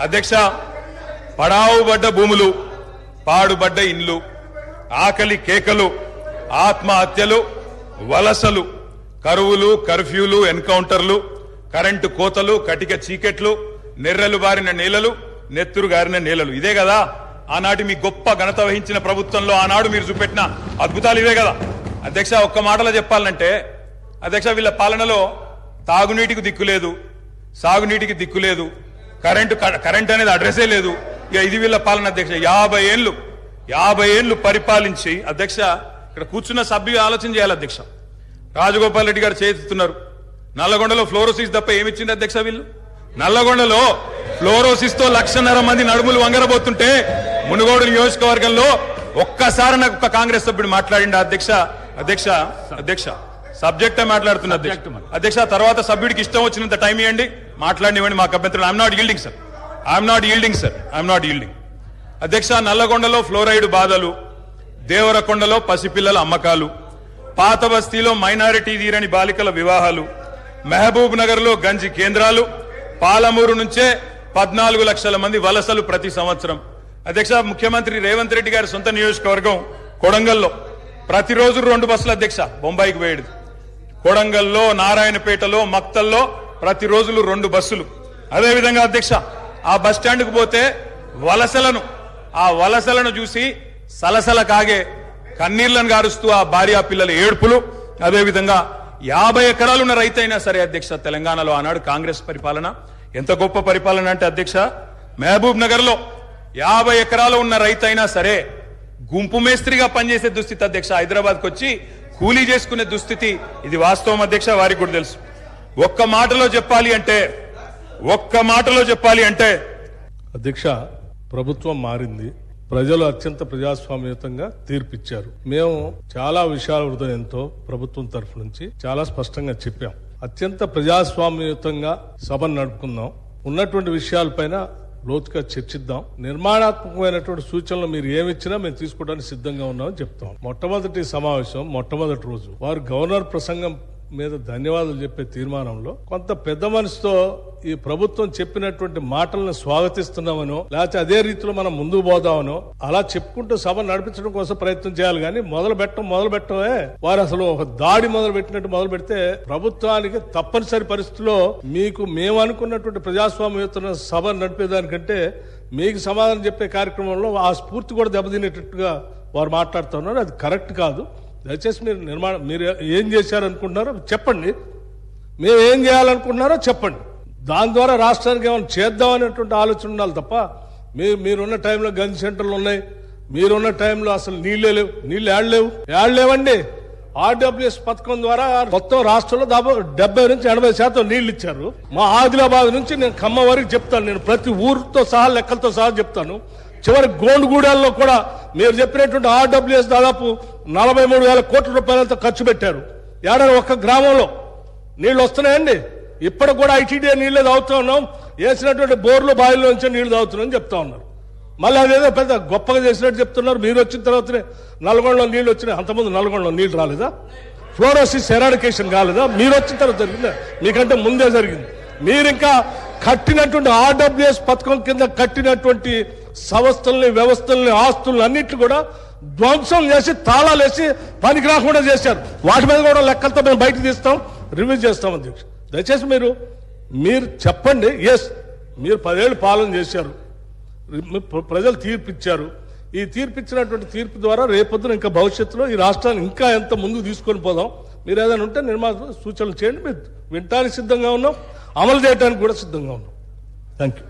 అధ్యక్ష పడావుబడ్డ భూములు పాడుబడ్డ ఇండ్లు ఆకలి కేకలు ఆత్మహత్యలు వలసలు కరువులు కర్ఫ్యూలు ఎన్కౌంటర్లు కరెంటు కోతలు కటిక చీకెట్లు నెర్రలు బారిన నేలలు నెత్తురు గారిన నేలలు. ఇదే కదా? ఆనాటి మీ గొప్ప ఘనత వహించిన ప్రభుత్వంలో ఆనాడు మీరు చూపెట్టిన అద్భుతాలు ఇవే కదా? అధ్యక్ష ఒక్క మాటలో చెప్పాలంటే అధ్యక్ష వీళ్ళ పాలనలో తాగునీటికి దిక్కులేదు సాగునీటికి దిక్కులేదు కరెంటు కరెంట్ అనేది అడ్రస్సే లేదు. ఇక ఇది వీళ్ళ పాలన అధ్యక్ష. యాభై ఏళ్ళు యాభై ఏళ్ళు పరిపాలించి అధ్యక్ష ఇక్కడ కూర్చున్న సభ్యు ఆలోచన చేయాలి అధ్యక్ష. రాజగోపాల్ రెడ్డి గారు చేతున్నారు నల్లగొండలో ఫ్లోరోసిస్ తప్ప ఏమిచ్చింది అధ్యక్ష వీళ్ళు? నల్లగొండలో ఫ్లోరోసిస్తో లక్షన్నర మంది నడుములు వంగరబోతుంటే మునుగోడు నియోజకవర్గంలో ఒక్కసారి నాకు ఒక కాంగ్రెస్ సభ్యుడు మాట్లాడిండు అధ్యక్ష? అధ్యక్ష అధ్యక్ష. సబ్జెక్టే మాట్లాడుతున్న అధ్యక్ష. అధ్యక్ష తర్వాత సభ్యుడికి ఇష్టం వచ్చినంత టైం ఇవ్వండి మాట్లాడినివ్వండి మాకు అభ్యంతరం I'm not yielding sir I'm not yielding sir I'm not yielding అధ్యక్ష నల్లగొండలో ఫ్లోరైడ్ బాధలు దేవరకొండలో పసిపిల్లల అమ్మకాలు పాత బస్తీలో మైనారిటీ తీరని బాలికల వివాహాలు మహబూబ్ నగర్లో గంజి కేంద్రాలు పాలమూరు నుంచే పద్నాలుగు లక్షల మంది వలసలు ప్రతి సంవత్సరం. అధ్యక్ష ముఖ్యమంత్రి రేవంత్ రెడ్డి గారి సొంత నియోజకవర్గం కొడంగల్లో. ప్రతిరోజు రెండు బస్సులు అధ్యక్ష బొంబాయికి వేయడు కొడంగల్లో నారాయణపేటలో మక్తల్లో ప్రతి రోజులు రెండు బస్సులు. అదేవిధంగా అధ్యక్ష ఆ బస్ స్టాండ్కు పోతే వలసలను ఆ వలసలను చూసి సలసల కాగే కన్నీళ్ళను గారుస్తూ ఆ భార్య పిల్లల ఏడుపులు. అదేవిధంగా యాభై ఎకరాలు ఉన్న రైతైనా సరే అధ్యక్ష తెలంగాణలో ఆనాడు కాంగ్రెస్ పరిపాలన. ఎంత గొప్ప పరిపాలన అంటే అధ్యక్ష మహబూబ్ నగర్లో యాభై ఎకరాలు ఉన్న రైతైనా సరే గుంపు మేస్త్రిగా పనిచేసే దుస్థితి అధ్యక్ష. హైదరాబాద్కి వచ్చి కూలీ చేసుకునే దుస్థితి. ఇది వాస్తవం అధ్యక్ష వారికి కూడా తెలుసు. ఒక్క మాటలో చెప్పాలి అంటే ఒక్క మాటలో చెప్పాలి అంటే. అధ్యక్ష ప్రభుత్వం మారింది. ప్రజలు అత్యంత ప్రజాస్వామ్యతంగా తీర్పిచ్చారు. మేము చాలా విషయాల హృదయంతో ప్రభుత్వం తరఫు నుంచి చాలా స్పష్టంగా చెప్పాం. అత్యంత ప్రజాస్వామ్యయుతంగా సభను నడుపుకుందాం. ఉన్నటువంటి విషయాలపైన లోతుగా చర్చిద్దాం. నిర్మాణాత్మకమైనటువంటి సూచనలు మీరు ఏమిచ్చినా మేము తీసుకోవడానికి సిద్ధంగా ఉన్నామని చెప్తాం. మొట్టమొదటి సమావేశం మొట్టమొదటి రోజు. వారు గవర్నర్ ప్రసంగం మీద ధన్యవాదాలు చెప్పే తీర్మానంలో కొంత పెద్ద మనసుతో ఈ ప్రభుత్వం చెప్పినటువంటి మాటలను స్వాగతిస్తున్నామనో లేకపోతే అదే రీతిలో మనం ముందుకు పోదామనో అలా చెప్పుకుంటూ సభ నడిపించడం కోసం ప్రయత్నం చేయాలి. కానీ మొదలు పెట్టడం మొదలు పెట్టడమే. వారు అసలు ఒక దాడి మొదలు పెట్టినట్టు మొదలు పెడితే ప్రభుత్వానికి తప్పనిసరి పరిస్థితిలో మీకు మేము అనుకున్నటువంటి ప్రజాస్వామ్యయుత సభ నడిపేదానికంటే మీకు సమాధానం చెప్పే కార్యక్రమంలో ఆ స్ఫూర్తి కూడా దెబ్బతినేటట్టుగా వారు మాట్లాడుతున్నారు అది కరెక్ట్ కాదు. దయచేసి మీరు నిర్మాణం మీరు ఏం చేశారనుకుంటున్నారో చెప్పండి. మేము ఏం చేయాలనుకుంటున్నారో చెప్పండి. దాని ద్వారా రాష్ట్రానికి ఏమైనా చేద్దాం అనేటువంటి ఆలోచన ఉండాలి తప్ప మీరు మీరున్న టైంలో గన్ సెంటర్లు ఉన్నాయి. మీరున్న టైంలో అసలు నీళ్ళే లేవు. నీళ్ళు ఏడలేవు ఏడలేవండి ఆర్డబ్ల్యూఎస్ పథకం ద్వారా మొత్తం రాష్ట్రంలో దాదాపు డెబ్బై నుంచి ఎనభై శాతం నీళ్ళు ఇచ్చారు. మా ఆదిలాబాద్ నుంచి నేను ఖమ్మం వరకు చెప్తాను. నేను ప్రతి ఊరితో సహా లెక్కలతో సహా చెప్తాను. చివరి గోండుగూడెల్లో కూడా మీరు చెప్పినటువంటి ఆర్డబ్ల్యూఎస్ దాదాపు నలభై మూడు వేల కోట్ల రూపాయలతో ఖర్చు పెట్టారు. ఏడాది ఒక్క గ్రామంలో నీళ్ళు వస్తున్నాయండి. ఇప్పటికి కూడా ఐటీడీ నీళ్ళే తాగుతూ ఉన్నాం. వేసినటువంటి బోర్లు బావిల్లో నుంచి నీళ్ళు తాగుతున్నాం చెప్తా ఉన్నారు. మళ్ళీ అదేదో పెద్ద గొప్పగా చేసినట్టు చెప్తున్నారు. మీరు వచ్చిన తర్వాతనే నల్గొండలో నీళ్ళు వచ్చినాయి. అంతకుముందు నల్గొండలో నీళ్ళు రాలేదా? ఫ్లోరోసిస్ ఎరాడికేషన్ కాలేదా? మీరు వచ్చిన తర్వాత జరిగిందా? మీకంటే ముందే జరిగింది. మీరు ఇంకా కట్టినటువంటి ఆర్డబ్ల్యూఎస్ పథకం కింద కట్టినటువంటి సంస్థల్ని వ్యవస్థల్ని ఆస్తుల్ని అన్నిటి కూడా ధ్వంసం చేసి తాళాలు వేసి పనికి రాకుండా చేశారు. వాటి మీద కూడా లెక్కలతో మేము బయటకు తీస్తాం రివ్యూ చేస్తాం అధ్యక్ష దయచేసి మీరు మీరు చెప్పండి ఎస్ మీరు పదేళ్ళు పాలన చేశారు. ప్రజలు తీర్పిచ్చారు. ఈ తీర్పిచ్చినటువంటి తీర్పు ద్వారా రేపొద్దున ఇంకా భవిష్యత్తులో ఈ రాష్ట్రాన్ని ఇంకా ఎంత ముందుకు తీసుకొని పోదాం. మీరు ఏదైనా ఉంటే నిర్మాణ సూచనలు చేయండి. మీరు వింటానికి సిద్ధంగా ఉన్నాం. అమలు చేయడానికి కూడా సిద్ధంగా ఉన్నాం. Thank you